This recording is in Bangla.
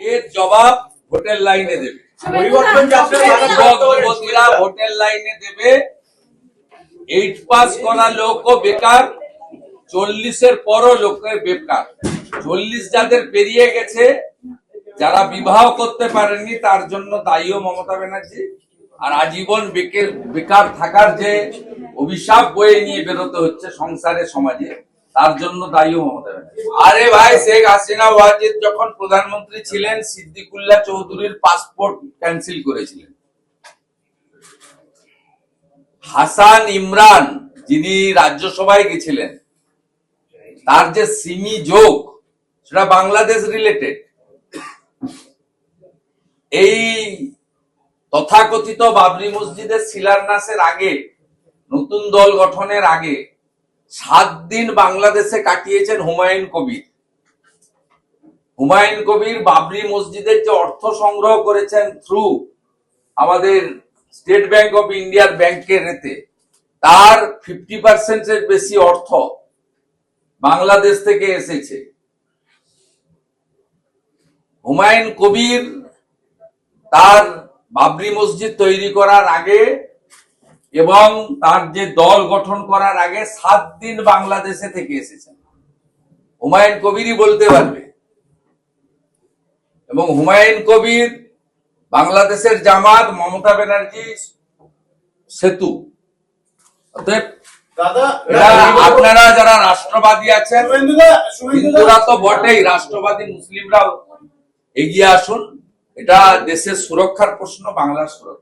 এর জবাব হোটেল লাইনে দেবে। পরিবর্তন যাত্রা হোটেল লাইনে দেবে। এইট পাস করা লোকও বেকার চল্লিশের পরও লোকের বেকার। চল্লিশ যাদের পেরিয়ে গেছে যারা বিবাহ করতে পারেননি তার জন্য দায়ীও মমতা ব্যানার্জি। আর আজীবন বেকের বেকার থাকার যে অভিশাপ বয়ে নিয়ে বেরোতে হচ্ছে সংসারে সমাজে। তার জন্য দায়ীও মমতা আরে ভাই, শেখ হাসিনা ওয়াজিদ যখন প্রধানমন্ত্রী ছিলেন, সিদ্দিকুল্লাহ চৌধুরীর পাসপোর্ট ক্যান্সেল করেছিলেন। হাসান ইমরান, যিনি রাজ্যসভায় গেছিলেন, তার যে সিমি যোগ, সেটা বাংলাদেশ রিলেটেড এই তথাকথিত বাবরি মসজিদের শিলান্যাসের আগে, নতুন দল গঠনের আগে সাত দিন বাংলাদেশে কাটিয়েছেন হুমায়ুন কবির। হুমায়ুন কবির বাবরি মসজিদের যে অর্থ সংগ্রহ করেছেন থ্রু আমাদের স্টেট ব্যাংক অফ ইন্ডিয়ার ব্যাংকের রেতে, তার ফিফটি পার্সেন্টের বেশি অর্থ বাংলাদেশ থেকে এসেছে। হুমায়ুন কবির তার বাবরি মসজিদ তৈরি করার আগে এবং তার যে দল গঠন করার আগে সাত দিন বাংলাদেশে থেকে এসেছেন। হুমায়ুন কবিরই বলতে পারবে। এবং হুমায়ুন কবির বাংলাদেশের জামাত মমতা ব্যানার্জি সেতু। অতএব আপনারা যারা রাষ্ট্রবাদী আছেন হিন্দুরা তো বটেই রাষ্ট্রবাদী মুসলিমরাও এগিয়ে আসুন। এটা দেশের সুরক্ষার প্রশ্ন বাংলার সুরক্ষা।